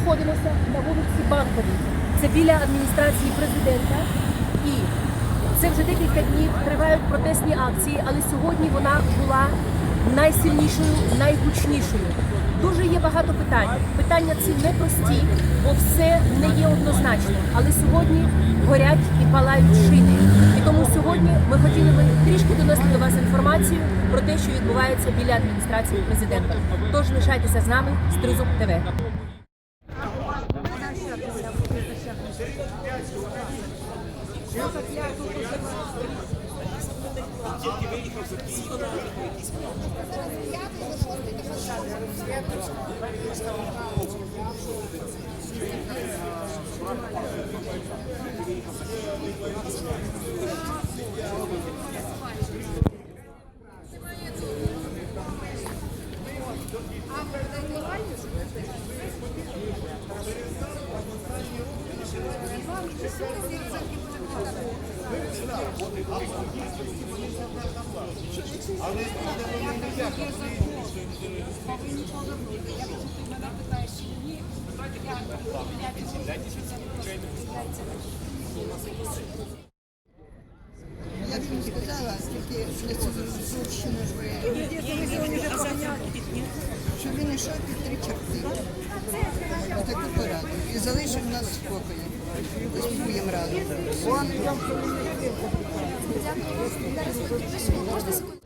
знаходимося на вулиці Банковій. Це біля адміністрації президента. І це вже декілька днів тривають протестні акції, але сьогодні вона була найсильнішою, найгучнішою. Дуже є багато питань. Питання ці непрості, бо все не є однозначно. Але сьогодні горять і палають шини. І тому сьогодні ми хотіли би трішки донести до вас інформацію про те, що відбувається біля адміністрації президента. Тож лишайтеся з нами з Тризуб ТВ. Йшов під три черти. Отаку пораду. І залишив нас в спокої. Заспокоїмо раду.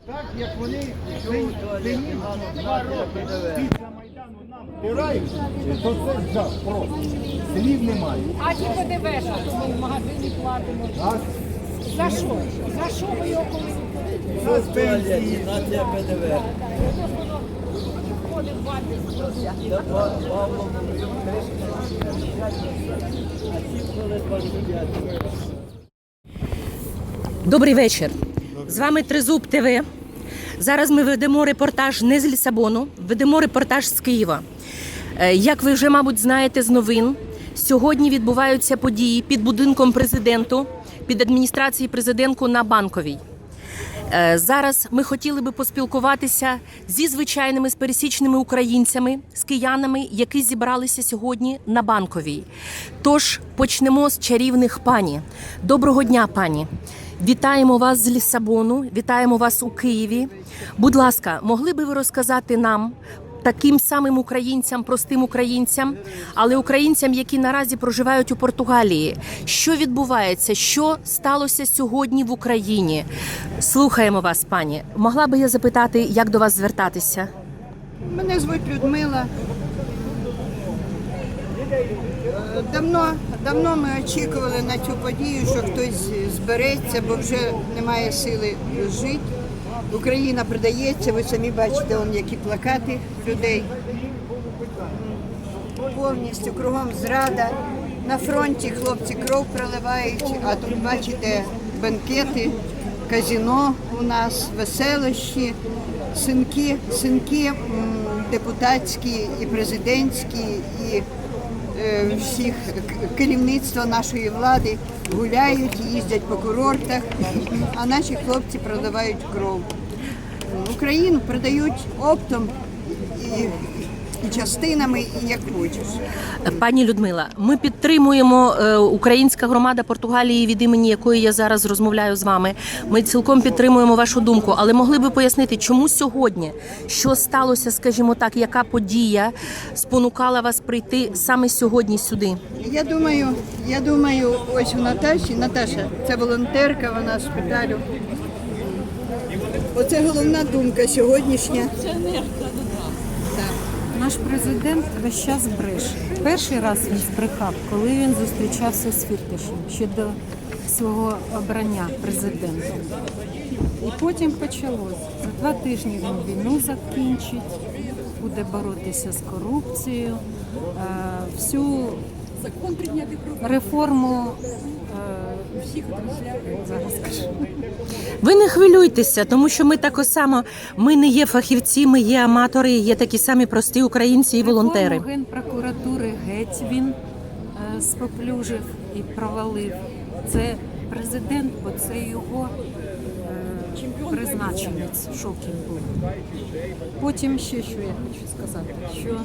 Так як вони мені два роки після Майдану нам втирають, то це жах просто. Слів немає. А ті ПДВ ж ми в магазині платимо. А За що? За що ви його коли за пенсії, входить в вартість? Добрий вечір. З вами Тризуб ТВ. Зараз ми ведемо репортаж не з Лісабону, ведемо репортаж з Києва. Е, Як ви вже, мабуть, знаєте з новин, сьогодні відбуваються події під будинком президенту, під адміністрацією президенту на банковій. Е, Зараз ми хотіли би поспілкуватися зі звичайними з пересічними українцями, з киянами, які зібралися сьогодні на банковій. Тож почнемо з чарівних пані. Доброго дня, пані. Вітаємо вас з Лісабону, вітаємо вас у Києві. Будь ласка, могли би ви розказати нам, таким самим українцям, простим українцям, але українцям, які наразі проживають у Португалії, що відбувається, що сталося сьогодні в Україні? Слухаємо вас, пані. Могла би я запитати, як до вас звертатися? Мене звуть Людмила. Давно, давно ми очікували на цю подію, що хтось збереться, бо вже немає сили жити. Україна продається, ви самі бачите, он які плакати людей. Повністю кругом зрада. На фронті хлопці кров проливають, а тут бачите бенкети, казіно у нас, веселощі, синки, синки депутатські і президентські, і е, всіх керівництва нашої влади гуляють, їздять по курортах, а наші хлопці продавають кров. Україну продають оптом і, частинами, і як хочеш. Пані Людмила, ми підтримуємо е, українська громада Португалії, від імені якої я зараз розмовляю з вами. Ми цілком підтримуємо вашу думку, але могли би пояснити, чому сьогодні, що сталося, скажімо так, яка подія спонукала вас прийти саме сьогодні сюди? Я думаю, я думаю, ось у Наташі. Наташа, це волонтерка, вона шпиталю. Оце головна думка сьогоднішня. Наш президент весь час бреше. Перший раз він збрехав, коли він зустрічався з Фірташем ще до свого обрання президентом. І потім почалось. За два тижні він війну закінчить, буде боротися з корупцією, е, всю реформу е, зараз скажу. Ви не хвилюйтеся, тому що ми так само ми не є фахівці, ми є аматори, є такі самі прості українці і волонтери. Реформу Генпрокуратури геть він е, споплюжив і провалив. Це президент, бо це його е, призначенець Шокін був. Потім ще що я хочу сказати, що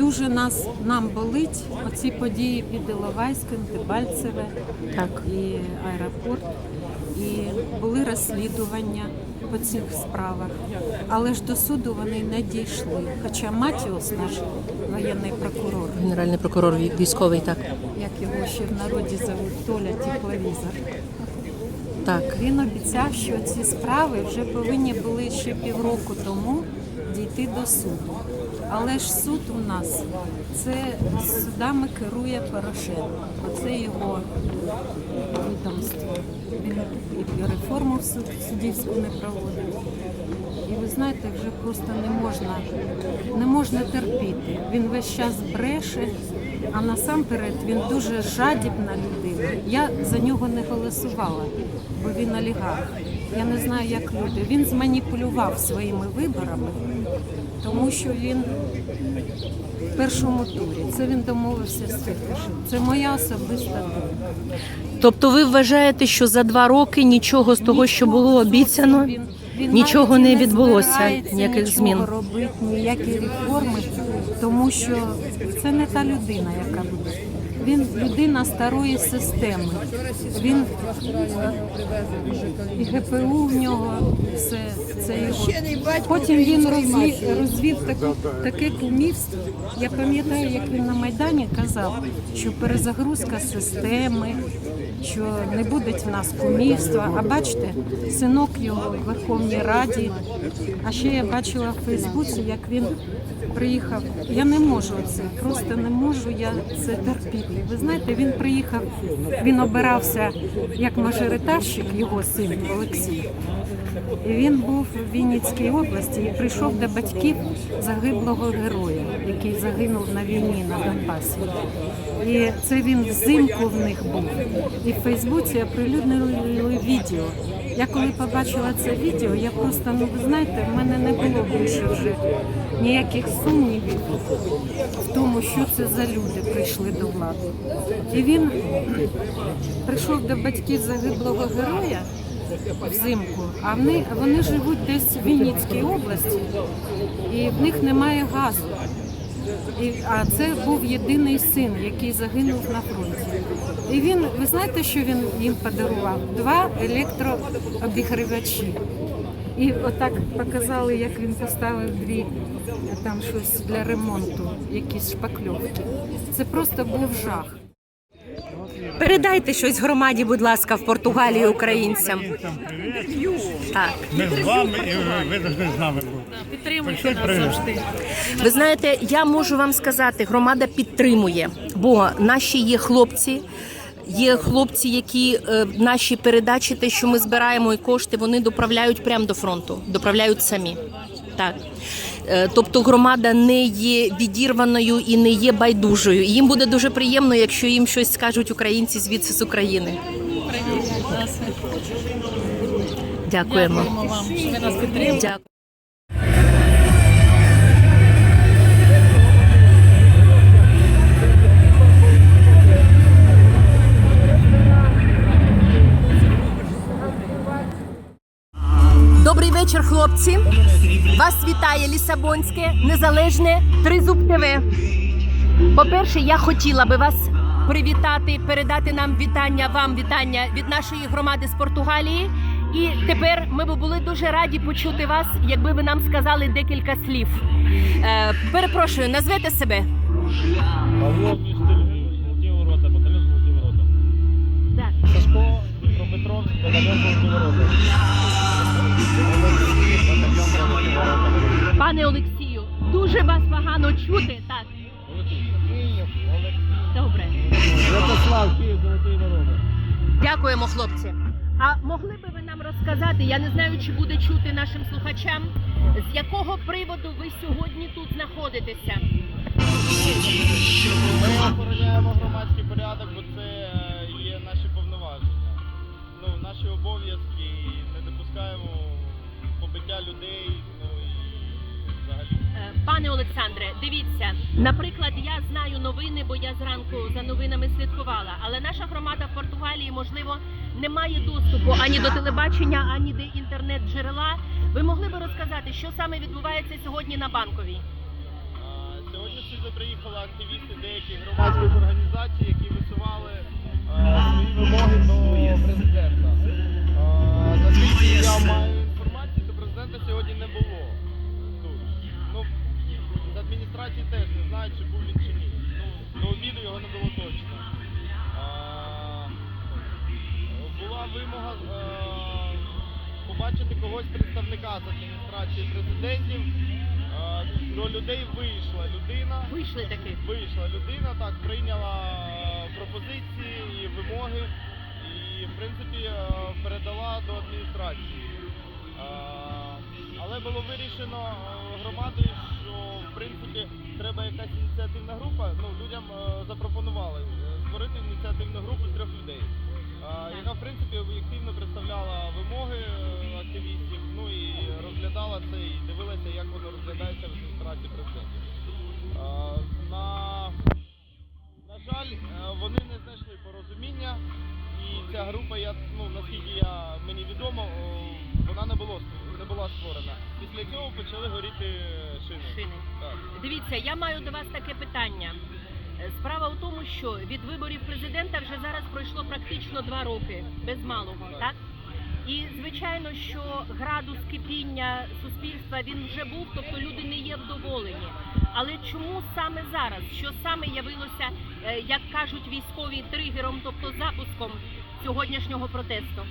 дуже нас нам болить оці події під Іловайськом, Дебальцеве Так. і аеропорт. І були розслідування по цих справах. Але ж до суду вони не дійшли. Хоча Матіос, наш воєнний прокурор, Генеральний прокурор вій- військовий, так. як його ще в народі зовуть, Толя Тепловізор, Так. він обіцяв, що ці справи вже повинні були ще півроку тому дійти до суду. Але ж суд у нас це судами керує Порошенко. Оце його відомство. Він і реформу в суд- суддівську не проводить. І ви знаєте, вже просто не можна, не можна терпіти. Він весь час бреше, а насамперед він дуже жадібна людина. Я за нього не голосувала, бо він олігарх. Я не знаю, як люди. Він зманіпулював своїми виборами, тому що він в першому турі. Це він домовився з Фірташем. Це моя особиста думка. Тобто ви вважаєте, що за два роки нічого з того, що було обіцяно, він- він нічого навіть не відбулося, збирається ніяких нічого змін. робити, ніякі реформи, тому що це не та людина, яка. Він людина старої системи. Він і ГПУ в нього все це його. Потім він розвів, розвів таку, таке кумівство. Я пам'ятаю, як він на Майдані казав, що перезагрузка системи, що не буде в нас кумівства. А бачите, синок його в Верховній Раді. А ще я бачила в Фейсбуці, як він приїхав. Я не можу це, просто не можу я це терпіти. Ви знаєте, він приїхав, він обирався як мажоритарщик, його син Олексій. І він був в Вінницькій області і прийшов до батьків загиблого героя, який загинув на війні на Донбасі. І це він взимку в них був. І в Фейсбуці оприлюднили відео. Я коли побачила це відео, я просто, ну ви знаєте, в мене не було більше вже ніяких сумнівів в тому, що це за люди прийшли до влади. І він прийшов до батьків загиблого героя взимку, а вони, вони живуть десь в Вінницькій області, і в них немає газу. І, а це був єдиний син, який загинув на фронті. І він, ви знаєте, що він їм подарував? Два електрообігрівачі. І отак показали, як він поставив дві е, там щось для ремонту, якісь шпакльовки. Це просто був жах. Передайте щось громаді, будь ласка, в Португалії українцям. Так. Ми з вами і ви, ви завжди з нами будете. Підтримуйте нас завжди. Ви знаєте, я можу вам сказати, громада підтримує, бо наші є хлопці. Є хлопці, які е, наші передачі, те, що ми збираємо і кошти, вони доправляють прямо до фронту, доправляють самі. Так. Е, Тобто громада не є відірваною і не є байдужою. І їм буде дуже приємно, якщо їм щось скажуть українці звідси з України. Дякуємо. Дякуємо вам, що ви нас підтримуєте. Вечір, хлопці. Вас вітає Лісабонське незалежне Тризуб ТВ. По-перше, я хотіла би вас привітати, передати нам вітання, вам вітання від нашої громади з Португалії. І тепер ми б були дуже раді почути вас, якби ви нам сказали декілька слів. Е, перепрошую, назвете себе. Так. Сашко, Дніпропетровськ, батальйон Золоті Пане Олексію, дуже вас погано чути. Так, добре. Святослав, Київ, Золоті ворота. Дякуємо, хлопці. А могли би ви нам розказати, я не знаю, чи буде чути нашим слухачам, з якого приводу ви сьогодні тут знаходитеся? Ми охороняємо громадський порядок, бо це е, є наші повноваження. Ну, наші обов'язки побиття людей, ну. Е, Пане Олександре, дивіться, наприклад, я знаю новини, бо я зранку за новинами слідкувала. Але наша громада в Португалії, можливо, не має доступу ані до телебачення, ані до інтернет-джерела. Ви могли би розказати, що саме відбувається сьогодні на банковій? Сьогодні сюди приїхали активісти деяких громадських організацій, які висували свої вимоги до президента. Наскільки я маю президента сьогодні не було тут. Ну, з адміністрації теж не знають, чи був він чи ні. Ну, до обіду його не було точно. А, Була вимога е, побачити когось представника з адміністрації президентів. Е, До людей вийшла людина. Вийшли таки. Вийшла людина, так, прийняла е, пропозиції і вимоги і, в принципі, е, передала до адміністрації. Е, Але було вирішено е, громадою, що в принципі треба якась ініціативна група. Ну, людям е, запропонували створити ініціативну групу з трьох людей, яка в принципі об'єктивно представляла вимоги активістів, ну і розглядала це і дивилася, як воно розглядається в адміністрації президентів. Жаль, е, вони не знайшли порозуміння, і ця група, я, ну, наскільки я, мені відомо, вона не, було, не була створена. Після цього почали горіти шини. Шини. Так. Дивіться, я маю до вас таке питання. Е, Справа в тому, що від виборів президента вже зараз пройшло практично два роки, без малого, так? І звичайно, що градус кипіння суспільства він вже був, тобто люди не є вдоволені. Але чому саме зараз? Що саме явилося, е, як кажуть військові, тригером, тобто запуском сьогоднішнього протесту?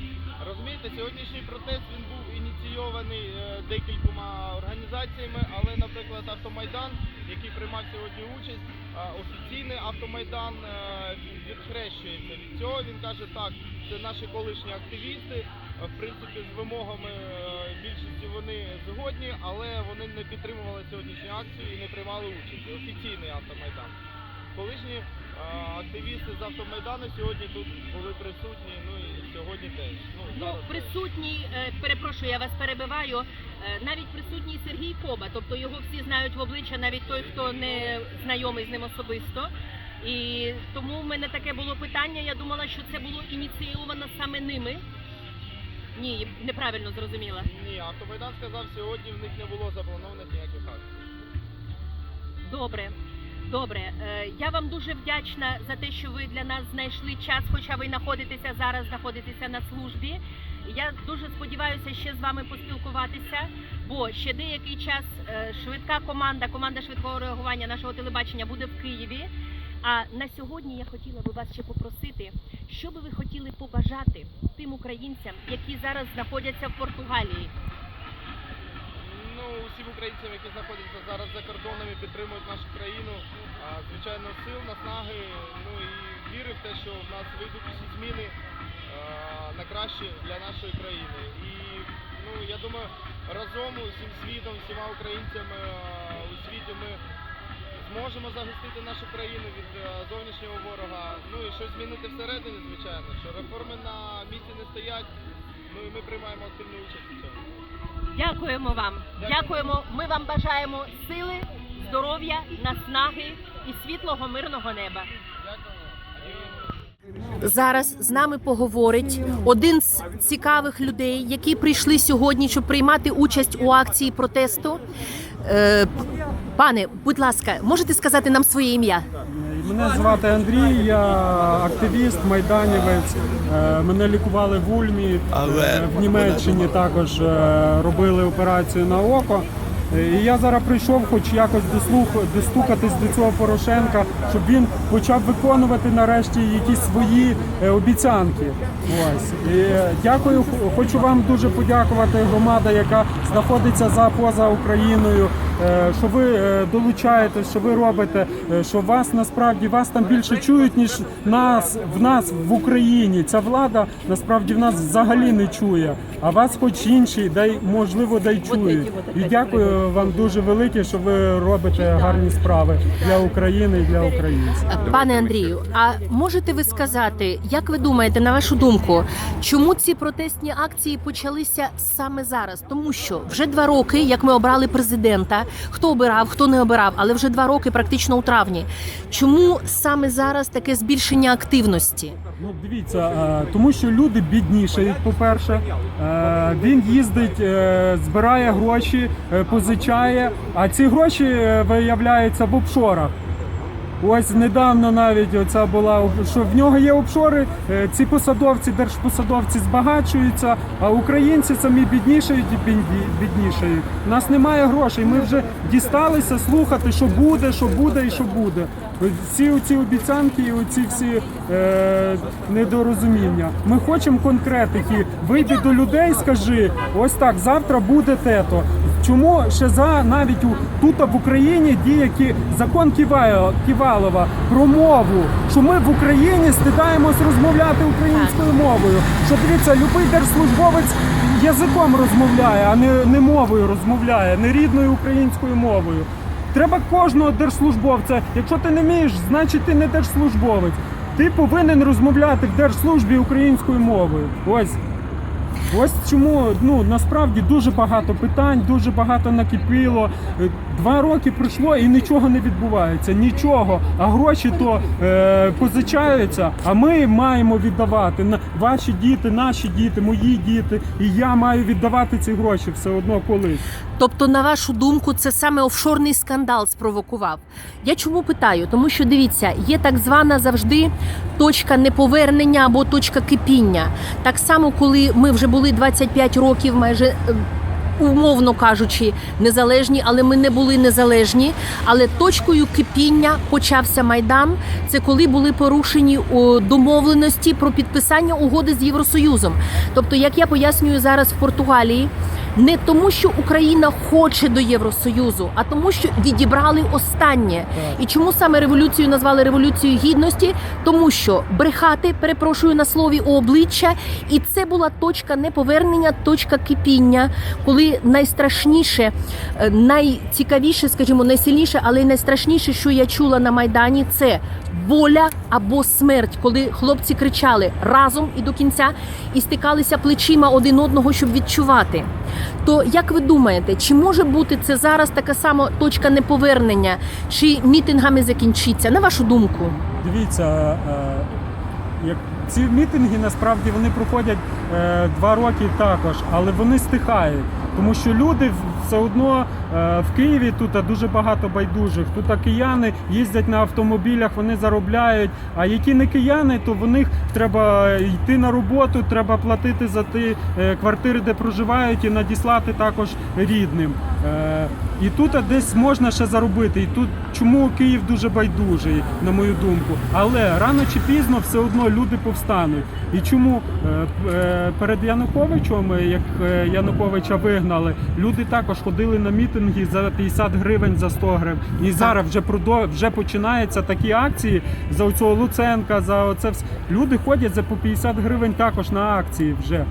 Розумієте, сьогоднішній протест він був ініційований е, декількома організаціями, але, наприклад, Автомайдан, який приймав сьогодні участь, е, офіційний автомайдан е, відхрещується від цього. Він каже, так, це наші колишні активісти. В принципі, з вимогами більшості вони згодні, але вони не підтримували сьогоднішню акцію і не приймали участь. Офіційний автомайдан. Колишні активісти з автомайдану сьогодні тут були присутні. Ну і сьогодні теж. Ну, Ну, присутній, е, перепрошую, я вас перебиваю. е, Навіть присутній Сергій Коба, тобто його всі знають в обличчя, навіть той, хто не знайомий з ним особисто. І тому в мене таке було питання. Я думала, що це було ініційовано саме ними. Ні, неправильно зрозуміла. Ні, автомайдан сказав, сьогодні в них не було запланованих ніяких акцій. Добре. Добре, Е, я вам дуже вдячна за те, що ви для нас знайшли час, хоча ви знаходитеся зараз, знаходитеся на службі. Я дуже сподіваюся ще з вами поспілкуватися, бо ще деякий час е, швидка команда, команда швидкого реагування нашого телебачення буде в Києві. А на сьогодні я хотіла би вас ще попросити, що би ви хотіли побажати тим українцям, які зараз знаходяться в Португалії. Ну, усім українцям, які знаходяться зараз за кордонами, підтримують нашу країну. Звичайно, сил, наснаги, ну і віри в те, що в нас вийдуть усі зміни на краще для нашої країни. І ну, я думаю, разом усім світом, всіма українцями у світі ми зможемо захистити нашу країну від зовнішнього ворога. Ну і щось змінити всередині, звичайно, що реформи на місці не стоять. Ну і ми приймаємо активну участь у цьому. Дякуємо вам. Дякуємо. Ми вам бажаємо сили, здоров'я, наснаги і світлого мирного неба. Зараз з нами поговорить один з цікавих людей, які прийшли сьогодні, щоб приймати участь у акції протесту. Е, Пане, будь ласка, можете сказати нам своє ім'я? Мене звати Андрій, я активіст, майданівець. Е, Мене лікували в Ульмі, е, в Німеччині також е, робили операцію на око. Е, І я зараз прийшов, хоч якось дослух, достукатись до цього Порошенка, щоб він почав виконувати нарешті якісь свої е, обіцянки. Ось і дякую. Хочу вам дуже подякувати громада, яка знаходиться за поза Україною. е, Що ви е, долучаєтесь, що ви робите, що вас насправді вас там більше чують, ніж нас в нас в Україні. Ця влада насправді в нас взагалі не чує. А вас, хоч інші, дай можливо, дай чують. І дякую вам дуже велике, що ви робите гарні справи для України і для українців. Пане Андрію, а можете ви сказати, як ви думаєте, на вашу думку, чому ці протестні акції почалися саме зараз? Тому що вже два роки, як ми обрали президента, хто обирав, хто не обирав, але вже два роки, практично у травні. Чому саме зараз таке збільшення активності? Ну, дивіться, е, тому що люди біднішають, по-перше. Е, Він їздить, е, збирає гроші, е, позичає, а ці гроші е, виявляються в офшорах. Ось недавно навіть оця була що в нього є офшори. е, Ці посадовці, держпосадовці збагачуються, а українці самі біднішають і біднішають. У нас немає грошей. Ми вже дісталися слухати, що буде, що буде і що буде. Всі ці обіцянки, і оці всі е, недорозуміння. Ми хочемо конкретики. Вийди до людей, скажи, ось так, завтра буде тето. Чому ще за навіть у тут в Україні діє кі- закон Ківайло- Ківалова про мову, що ми в Україні стидаємось розмовляти українською мовою. Що дивіться, любий держслужбовець язиком розмовляє, а не, не мовою розмовляє, не рідною українською мовою. Треба кожного держслужбовця. Якщо ти не вмієш, значить ти не держслужбовець. Ти повинен розмовляти в держслужбі українською мовою. Ось. Ось чому ну насправді дуже багато питань, дуже багато накипіло. Е, Два роки пройшло і нічого не відбувається. Нічого. А гроші то е, позичаються. А ми маємо віддавати ваші діти, наші діти, мої діти. І я маю віддавати ці гроші все одно колись. Тобто, на вашу думку, це саме офшорний скандал спровокував. Я чому питаю? Тому що дивіться, є так звана завжди точка неповернення або точка кипіння. Так само, коли ми вже були 25 років, майже. е, Умовно кажучи, незалежні, але ми не були незалежні. Але точкою кипіння почався майдан. Це коли були порушені домовленості про підписання угоди з Євросоюзом. Тобто, як я пояснюю зараз в Португалії, не тому, що Україна хоче до Євросоюзу, а тому, що відібрали останнє. І чому саме революцію назвали революцією гідності? Тому що брехати, перепрошую на слові у обличчя, і це була точка неповернення, точка кипіння, коли найстрашніше, е, найцікавіше, скажімо, найсильніше, але й найстрашніше, що я чула на майдані, це воля або смерть, коли хлопці кричали разом і до кінця і стикалися плечима один одного, щоб відчувати. То як ви думаєте, чи може бути це зараз така сама точка неповернення, чи мітингами закінчиться? На вашу думку? Дивіться, е, як ці мітинги насправді вони проходять е, два роки також, але вони стихають. Тому що люди все одно е, в Києві тут дуже багато байдужих. Тут кияни їздять на автомобілях, вони заробляють. А які не кияни, то в них треба йти на роботу, треба платити за ті е, квартири, де проживають, і надіслати також рідним. Е, і тут десь можна ще заробити. І тут чому Київ дуже байдужий, на мою думку. Але рано чи пізно все одно люди повстануть. І чому е, е, перед Януковичем, як Януковича вигнали, люди також ходили на мітинги за 50 гривень, за 100 гривень. І зараз вже вже починаються такі акції за оцього Луценка, за оце все. Люди ходять за по 50 гривень також на акції вже.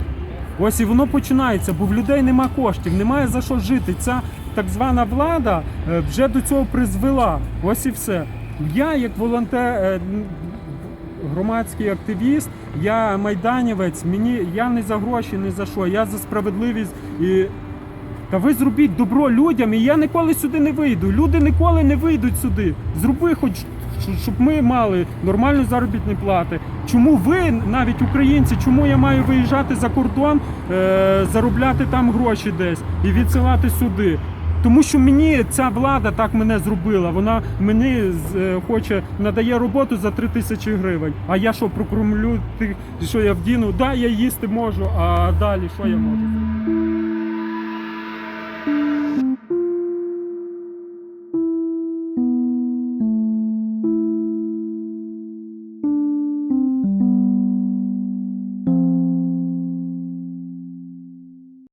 Ось і воно починається, бо в людей нема коштів, немає за що жити. Ця так звана влада е, вже до цього призвела. Ось і все. Я, як волонтер, е, громадський активіст, я майданівець, мені я не за гроші, не за що. Я за справедливість і. Та ви зробіть добро людям, і я ніколи сюди не вийду. Люди ніколи не вийдуть сюди. Зроби хоч щоб ми мали нормальну заробітні плати. Чому ви, навіть українці, чому я маю виїжджати за кордон, е, заробляти там гроші десь і відсилати сюди? Тому що мені ця влада так мене зробила. Вона мені е, хоче надає роботу за 3 тисячі гривень. А я що прокормлю? Ти що я вдіну? Да, я їсти можу, а далі що я можу?